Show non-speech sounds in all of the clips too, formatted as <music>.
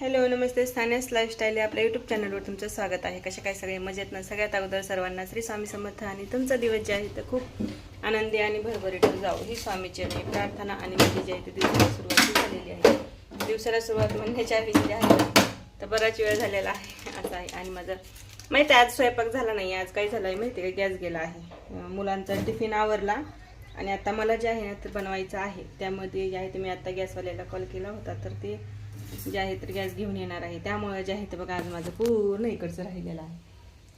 Hello नमस्ते. स्थानिक lifestyle आपल्या YouTube चॅनलवर तुमचं स्वागत आहे. कशा काय सगळे? मजेत ना? सगळ्यात अगोदर सर्वांना श्री स्वामी समर्थ आणि तुमचा दिवस जे आहे तर खूप आनंदी आणि भरभरीत जाऊ ही स्वामीची आहे प्रार्थना आणि माझी जी आहे ती दिवसाला सुरुवात झालेली आहे. दिवसाला सुरुवात म्हणण्याच्या आधी जे आहे तर बराच वेळ झालेला आहे. असं आहे. आणि माझं माहिती आहे, आज स्वयंपाक झाला नाही. आज काय झालं आहे माहिती आहे? का गॅस गेला आहे. मुलांचा टिफिन आवरला आणि आता मला जे आहे ना ते बनवायचं आहे. त्यामध्ये जे आहे ते मी आता गॅसवाल्याला कॉल केला होता. तर ते जे आहे तर गॅस घेऊन येणार आहे. त्यामुळे जे आहे ते बघा आज माझं पूर्ण इकडचं राहिलेलं आहे.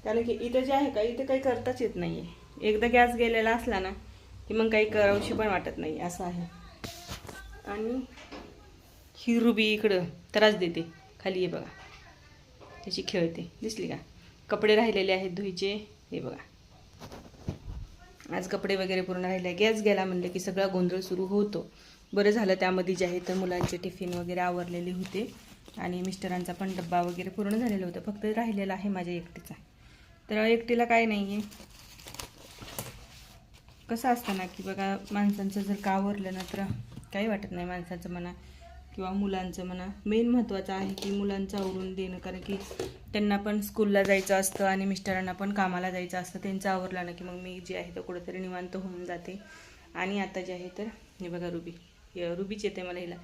कारण की इथं जे आहे का इथं काही करताच येत नाही आहे एकदा गॅस गेलेला असला ना की मग काही करावशी पण वाटत नाही असं आहे. आणि ही रुबी इकडं त्रास देते. खाली ये बघा. त्याची खेळते दिसली का? कपडे राहिलेले आहेत धुईचे. हे बघा. आज कपडे वगैरे पूर्ण राहिले. गॅस गेला म्हणलं की सगळा गोंधळ सुरू होतो. बरं झालं त्यामध्ये जे आहे तर मुलांचे टिफिन वगैरे आवरलेले होते. आणि मिस्टरांचा पण डब्बा वगैरे पूर्ण झालेला होता. फक्त राहिलेला आहे माझ्या एकटीचा. तर एकटीला काय नाही आहे कसं असतं ना की बघा माणसांचं जर का आवरलं ना तर काही वाटत नाही माणसाचं म्हणा किंवा मुलांचं म्हणा. मेन महत्त्वाचं आहे की मुलांचं आवरून देणं. कारण की त्यांना पण स्कूलला जायचं असतं आणि मिस्टरांना पण कामाला जायचं असतं. त्यांचं आवरलं ना की मग मी जे आहे तर कुठंतरी निवांत होऊन जाते. आणि आता जे आहे तर हे बघा रुबी. रुबीच येते मला हिला.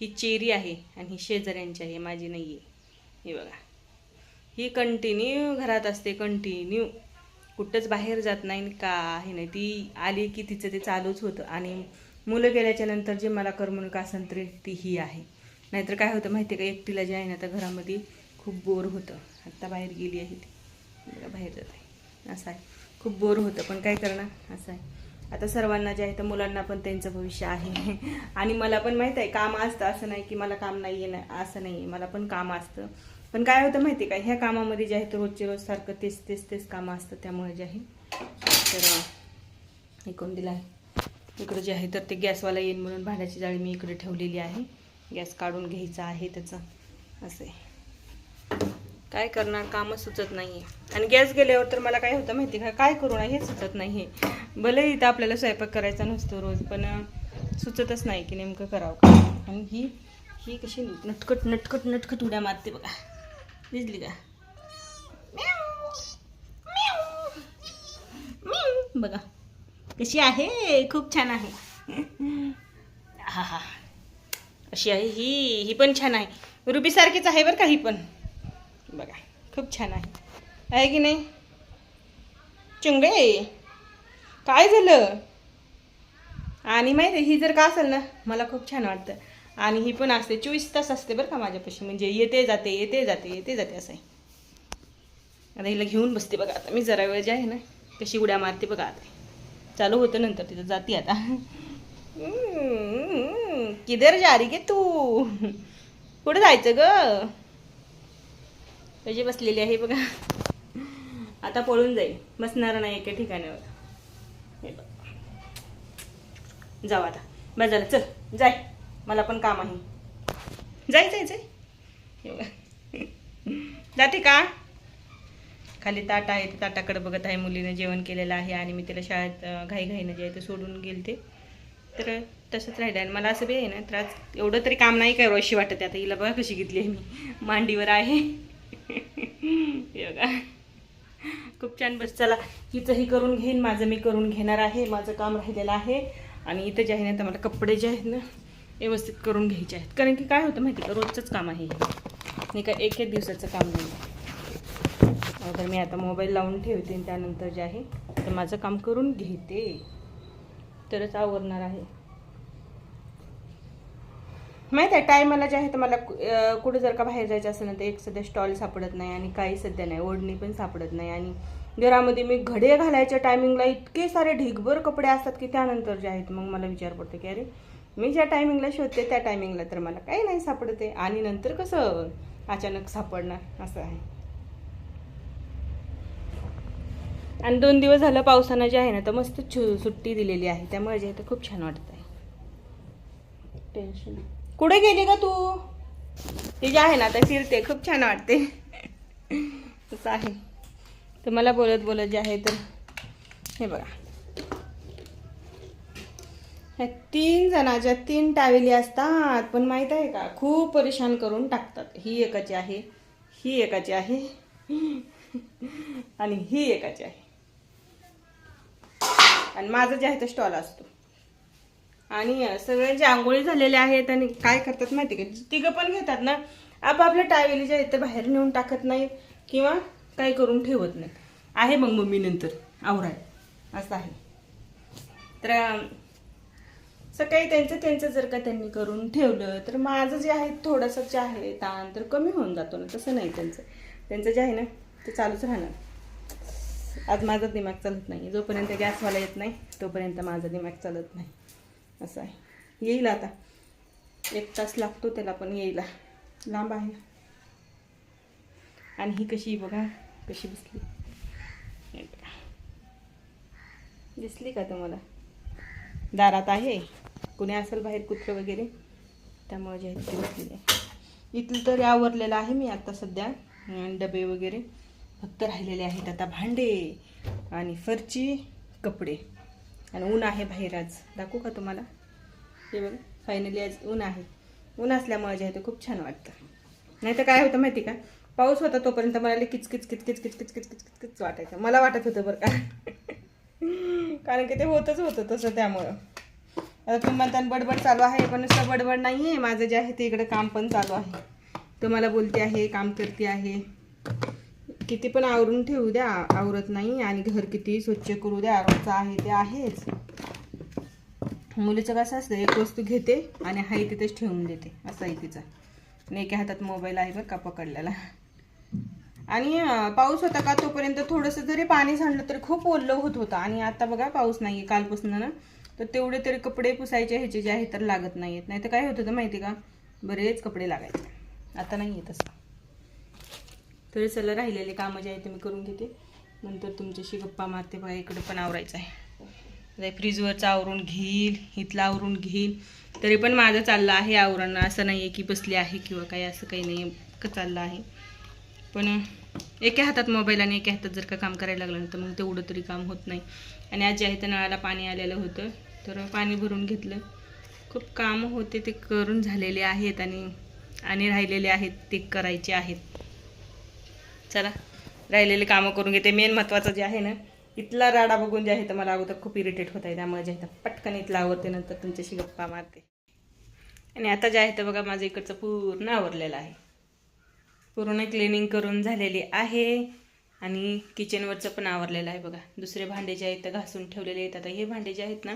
ही चेरी आहे आणि ही शेजाऱ्यांची आहे माझी नाही आहे हे बघा. ही कंटिन्यू घरात असते कंटिन्यू कुठंच बाहेर जात नाही का काही नाही. ती आली की तिचं ते चालूच होतं. आणि मुलं गेल्याच्यानंतर जे मला करमणूक असेल तर ती ही आहे. नाहीतर काय होतं माहिती आहे का? एकटीला जे आहे ना तर घरामध्ये खूप बोर होतं. आत्ता बाहेर गेली आहे ती. बाहेर जात आहे. असं आहे. खूप बोर होतं. पण काय करणार? असं आहे. आता सर्वांना जे आहे तर मुलांना पण त्यांचं भविष्य आहे. आणि मला पण माहीत आहे काम असतं असं नाही की मला काम नाही आहे ना असं नाही आहे मला पण काम असतं. पण काय होतं माहिती आहे का? ह्या कामामध्ये जे आहे तर रोजचे रोज सारखं तेच तेच तेच कामं असतं त्यामुळे जे आहे. तर ऐकून दिलं आहे. इकडं जे आहे तर ते गॅसवाला येईल म्हणून भांड्याची जाळी मी इकडे ठेवलेली आहे. गॅस काढून घ्यायचा आहे त्याचं. असं आहे. काय करणार? कामच सुचत नाही आहे आणि गॅस गेल्यावर तर मला काय होतं माहिती का? काय करू ना हे सुचत नाही भले इथं आपल्याला स्वयंपाक करायचा नसतो रोज पण सुचतच नाही की नेमकं करावं का? आणि ही ही कशी नटकट नटकट नटकट उड्या मारते बघा. दिसली का? बघा. कशी आहे? खूप छान आहे. हा हा. अशी आहे ही. ही पण छान आहे. रुबीसारखीच आहे बरं का ही पण. बघा खूप छान आहे. आहे की नाही? चुंगडे काय झालं? आणि माहिती आहे, ही जर का असेल ना मला खूप छान वाटतं. आणि ही पण असते चोवीस तास असते बरं का माझ्यापाशी. म्हणजे येते जाते येते जाते येते जाते असं आहे. आता हिला घेऊन बसते बघा आता. मी जरा वेळ जे आहे ना कशी उड्या मारते बघा आता. चालू होतं नंतर तिथं जाते आता. किधर जा रही गे तू? कुठं जायचं ग? कशी बसलेली आहे बघा. आता पळून जाईल. बसणार नाही एका ठिकाणावर. हे बघ. जाऊ आता. बस झालं. चल जाय. मला पण काम आहे. जाय जाय जाय. हे जाते का? खाली ताटा आहे. ते ताटाकडे बघत आहे मुलीनं जेवण केलेलं आहे आणि मी तिला शाळेत अं, घाईघाईनं जे आहे ते सोडून गेलते. तर तसंच राहिलं आणि मला असं बी आहे ना त्रास एवढं तरी काम नाही काय अशी वाटत. आता हिला बघा कशी घेतली आहे मी. मांडीवर आहे. <laughs> बघा खूप छान बस चला हिचंही करून घेईन माझं मी करून घेणार आहे माझं काम राहिलेलं आहे. आणि इथं जे आहे ना तर मला कपडे जे आहेत ना व्यवस्थित करून घ्यायचे आहेत. कारण की काय होतं माहिती का? रोजचंच काम आहे नाही का एक एक दिवसाचं काम नाही. तर मी आता मोबाईल लावून ठेवते आणि त्यानंतर जे आहे तर माझं काम करून घेते. तरच आवरणार आहे. माहीत आहे टायमाला जे आहे तर मला कुठं जर का बाहेर जायचं असेल ना तर एक सध्या स्टॉल सापडत नाही आणि काही सध्या नाही ओढणी पण सापडत नाही. आणि घरामध्ये मी घडे घालायच्या टायमिंगला इतके सारे ढिगभर कपडे असतात की त्यानंतर जे आहेत मग मला विचार पडतो की अरे मी ज्या टायमिंगला शोधते त्या टायमिंगला तर मला काही नाही सापडते. आणि नंतर कसं अचानक सापडणार असं आहे. आणि दोन दिवस झालं पावसानं जे आहे ना तर मस्त छु सुट्टी दिलेली आहे. त्यामुळे जे आहे खूप छान वाटत आहे टेन्शन कुठे गेली का तू? ती जे आहे ना आता फिरते. खूप छान वाटते. तसं आहे. तर मला बोलत बोलत जे आहे तर हे बघा. ह्या तीन जणाच्या तीन टावेली असतात. पण माहीत आहे का? खूप परेशान करून टाकतात. ही एकाची आहे ही एकाची आहे आणि ही एकाची आहे. आणि माझं जे आहे ते स्टॉल असतो. आणि सगळ्यांची आंघोळी झालेल्या आहेत आणि काय करतात माहिती का? तिघं पण घेतात ना. आपापल्या टावेली ज्या आहेत बाहेर नेऊन टाकत नाही किंवा काय करून ठेवत नाही. आहे मग मम्मी नंतर. आवराय. असं आहे. तर सकाळी त्यांचं त्यांचं जर का त्यांनी करून ठेवलं तर माझं जे आहे थोडंसं जे आहे ताण तर कमी होऊन जातो ना. तसं नाही त्यांचं. त्यांचं जे आहे ना ते चालूच राहणार. आज माझा दिमाग चालत नाही. जोपर्यंत गॅसवाला येत नाही तोपर्यंत माझा दिमाग चालत नाही. असं आहे. येईल आता. एक तास लागतो त्याला पण यायला. लांब आहे. आणि ही कशी बघा कशी बसली. दिसली का तुम्हाला? दारात आहे. कुणी असेल बाहेर कुत्रं वगैरे? त्यामुळे जे आहे बसलेली आहे. इथलं तर आवरलेलं आहे मी आता सध्या. डबे वगैरे फक्त राहिलेले आहेत आता भांडे आणि फरची कपडे. आणि ऊन आहे बाहेर आज. दाखवू का तुम्हाला? हे बघा फायनली आज ऊन आहे. ऊन असल्यामुळे जे आहे ते खूप छान वाटतं. नाही तर काय होतं माहिती का? पाऊस होता तोपर्यंत मला किच किच किच किच किचकिच किच किचकिच किच वाटायचं. मला वाटत होतं बरं का. <laughs> कारण की ते होतच होतं तसं त्यामुळं. आता तुम्ही म्हणता बडबड चालू आहे पण नुसतं बडबड नाही आहे माझं जे आहे ते इकडं काम पण चालू आहे. तुम्हाला बोलते आहे काम करते आहे. किती पण आवरून ठेवू द्या आवरत नाही आणि घर किती स्वच्छ करू द्या रोजचं आहे ते आहेच. मुलीचं कसं असतं एक वस्तू घेते आणि हाय तिथेच ठेवून देते असं आहे तिचा. आणि एका हातात मोबाईल आहे बरं का पकडलेला. आणि पाऊस होता का तोपर्यंत थोडंसं जरी पाणी सांडलं तरी खूप ओल्लं होत होतं. आणि आता बघा पाऊस नाही आहे कालपासून ना. तर तेवढे तरी कपडे पुसायचे ह्याचे जे आहे तर लागत नाही आहेत नाही तर काय होत होतं माहिती का? बरेच कपडे लागायचे. आता नाही आहे तसं. तरी चला राहिलेले कामं जे आहे ते मी करून घेते. नंतर तुमच्याशी गप्पा मारते बघा इकडं पण आवरायचं आहे. फ्रीजवरचं आवरून घेईल इथलं आवरून घेईल. तरी पण माझं चाललं आहे आवरण. असं नाही आहे की बसली आहे किंवा काही असं काही नाही का चाललं आहे. पण एका हातात मोबाईल आणि एका हातात जर का काम करायला लागलं नंतर तर मग तेवढं तरी काम होत नाही. आणि आज जे आहे त्या नळाला पाणी आलेलं होतं. तर पाणी भरून घेतलं. खूप कामं होते ते करून झालेले आहेत आणि आणि राहिलेले आहेत ते करायचे आहेत. चला राहिलेले कामं करून घेते. मेन महत्त्वाचं जे आहे ना इथला राडा बघून जे आहे तर मला अगोदर खूप इरिटेट होत आहे. त्यामुळे जे आहे तर पटकन इथला आवरते नंतर तुमच्याशी गप्पा मारते. आणि आता जे आहे तर बघा माझं इकडचं पूर्ण आवरलेलं आहे. पूर्ण क्लिनिंग करून झालेली आहे. आणि किचनवरचं पण आवरलेलं आहे बघा. दुसरे भांडे जे आहेत तर घासून ठेवलेले आहेत. आता हे भांडे जे आहेत ना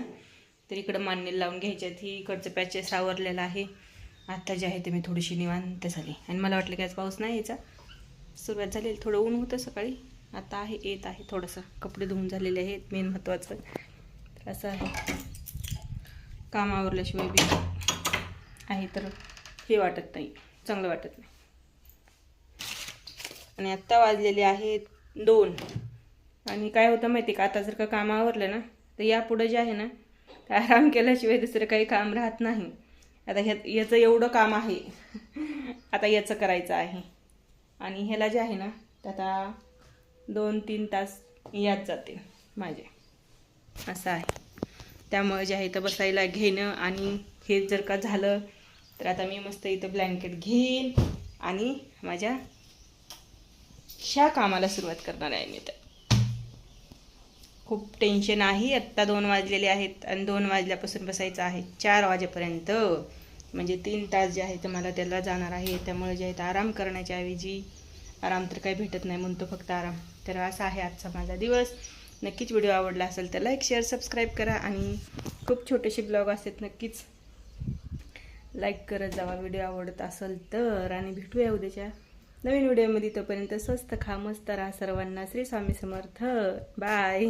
तर इकडं मान्य लावून घ्यायचे आहेत. ही इकडचं पॅचेस आवरलेलं आहे. आता जे आहे ते मी थोडीशी निवांत झाली. आणि मला वाटलं की आज पाऊस नाही यायचा. सुरुवात झाली थोडं ऊन होतं सकाळी. आता आहे येत आहे थोडंसं. कपडे धुवून झालेले आहेत मेन महत्त्वाचं तर असं आहे. काम आवरल्याशिवाय बी आहे तर हे वाटत नाही. चांगलं वाटत नाही. आणि आत्ता वाजलेले आहेत दोन. आणि काय होतं माहिती का? आता जर का काम आवरलं ना तर यापुढं जे आहे ना ते आराम केल्याशिवाय दुसरं काही काम राहत नाही. आता ह्या याचं एवढं काम आहे. आता याचं करायचं आहे. आणि ह्याला जे आहे ना ते आता दोन तीन तास यात जाते माझे. असं आहे. त्यामुळे जे आहे तर बसायला घेणं आणि हे जर का झालं तर आता मी मस्त इथं ब्लँकेट घेईन आणि माझ्या ह्या कामाला सुरुवात करणार आहे मी तर खूप टेन्शन आहे. आत्ता दोन वाजलेले आहेत आणि दोन वाजल्यापासून बसायचं आहे चार वाजेपर्यंत. म्हणजे तीन तास जे आहे ते मला त्याला जाणार आहे. त्यामुळे जे आहे ते आराम करण्याच्या ऐवजी आराम तर काही भेटत नाही म्हणतो फक्त आराम. तर असा आहे आजचा माझा दिवस. नक्कीच व्हिडिओ आवडला असेल तर लाईक शेअर सबस्क्राईब करा आणि खूप छोटेसे ब्लॉग असतात नक्कीच. लाईक करत जावा व्हिडिओ आवडत असेल तर आणि भेटूया उद्याच्या नवीन व्हिडिओमध्ये. तोपर्यंत स्वस्त खा मस्त राहा सर्वांना. श्री स्वामी समर्थ. बाय.